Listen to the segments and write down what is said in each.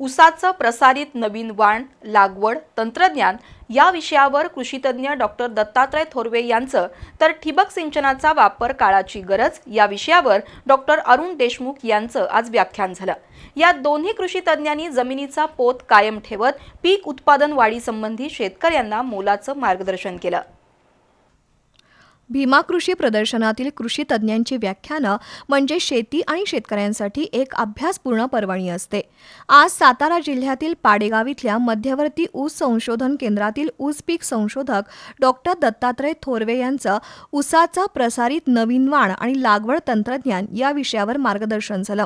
उसाचं प्रसारित नवीन वाण लागवड तंत्रज्ञान या विषयावर कृषीतज्ञ डॉक्टर दत्तात्रय थोरवे यांचं तर ठिबक सिंचनाचा वापर काळाची गरज या विषयावर डॉक्टर अरुण देशमुख यांचं आज व्याख्यान झालं. या दोन्ही कृषीतज्ज्ञांनी जमिनीचा पोत कायम ठेवत पीक उत्पादन वाढीसंबंधी शेतकऱ्यांना मोलाचं मार्गदर्शन केलं. भीमा कृषी प्रदर्शनातील कृषी तज्ज्ञांची व्याख्यानं म्हणजे शेती आणि शेतकऱ्यांसाठी एक अभ्यासपूर्ण पर्वणी असते. आज सातारा जिल्ह्यातील पाडेगाव इथल्या मध्यवर्ती ऊस संशोधन केंद्रातील ऊस पीक संशोधक डॉक्टर दत्तात्रय थोरवे यांचं ऊसाचा प्रसारित नवीन वाण आणि लागवड तंत्रज्ञान या विषयावर मार्गदर्शन झालं.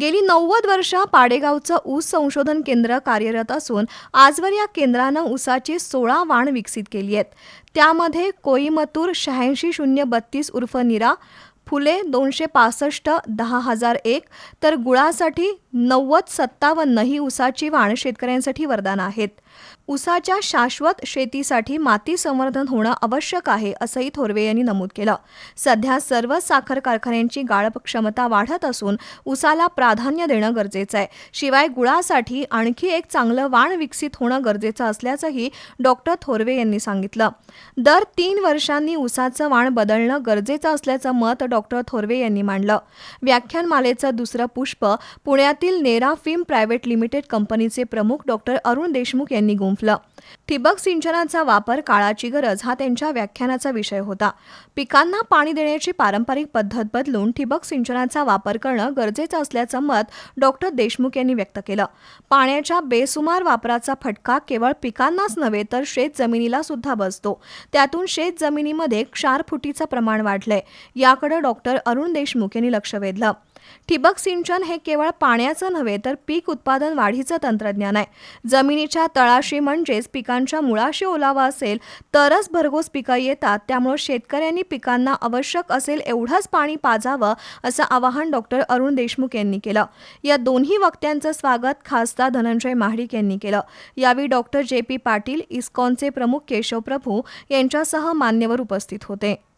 गेली नव्वद वर्ष पाडेगावचं ऊस संशोधन केंद्र कार्यरत असून आजवर या केंद्रानं ऊसाची सोळा वाण विकसित केली आहेत. त्यामध्ये कोईमतूर शहाऐंशी शून्य बत्तीस उर्फ निरा फुले दोनशे पासष्ट दहा हजार एक तर गुळासाठी नव्वद सत्तावन्न ही ऊसाची वाण शेतकऱ्यांसाठी वरदान आहेत. ऊसाच्या शाश्वत शेतीसाठी माती संवर्धन होणं आवश्यक आहे असंही थोरवे यांनी नमूद केलं. सध्या सर्व साखर कारखान्यांची गाळप क्षमता वाढत असून ऊसाला प्राधान्य देणं गरजेचं आहे. शिवाय गुळासाठी आणखी एक चांगलं वाण विकसित होणं गरजेचं असल्याचंही डॉक्टर थोरवे यांनी सांगितलं. दर तीन वर्षांनी ऊसाचं वाण बदलणं गरजेचं असल्याचं मत डॉक्टर थोरवे यांनी मांडलं. व्याख्यानमालेचं दुसरं पुष्प पुण्यात पुण्यातील नेरा फिल्म प्रायव्हेट लिमिटेड कंपनीचे प्रमुख डॉक्टर अरुण देशमुख यांनी गुंफलं. ठिबक सिंचनाचा वापर काळाची गरज हा त्यांच्या व्याख्यानाचा विषय होता. पिकांना पाणी देण्याची पारंपरिक पद्धत बदलून ठिबक सिंचनाचा वापर करणं गरजेचं असल्याचं मत डॉक्टर देशमुख यांनी व्यक्त केलं. पाण्याच्या बेसुमार वापराचा फटका केवळ पिकांनाच नव्हे तर शेत जमिनीला सुद्धा बसतो. त्यातून शेत जमिनीमध्ये क्षारफुटीचं प्रमाण वाढलंय. याकडे डॉक्टर अरुण देशमुख यांनी लक्ष वेधलं. ठिबक सिंचन हे केवळ पाण्याचं नव्हे तर पीक उत्पादन वाढीचं तंत्रज्ञान आहे. जमिनीच्या तळाशी म्हणजेच पिकांच्या मुळाशी ओलावा असेल तरच भरघोस पिकं येतात. त्यामुळे शेतकऱ्यांनी पिकांना आवश्यक असेल एवढंच पाणी पाजावं असं आवाहन डॉक्टर अरुण देशमुख यांनी केलं. या दोन्ही वक्त्यांचं स्वागत खासदार धनंजय महाडिक यांनी केलं. यावेळी डॉक्टर जे पी पाटील इस्कॉनचे प्रमुख केशव प्रभू यांच्यासह मान्यवर उपस्थित होते.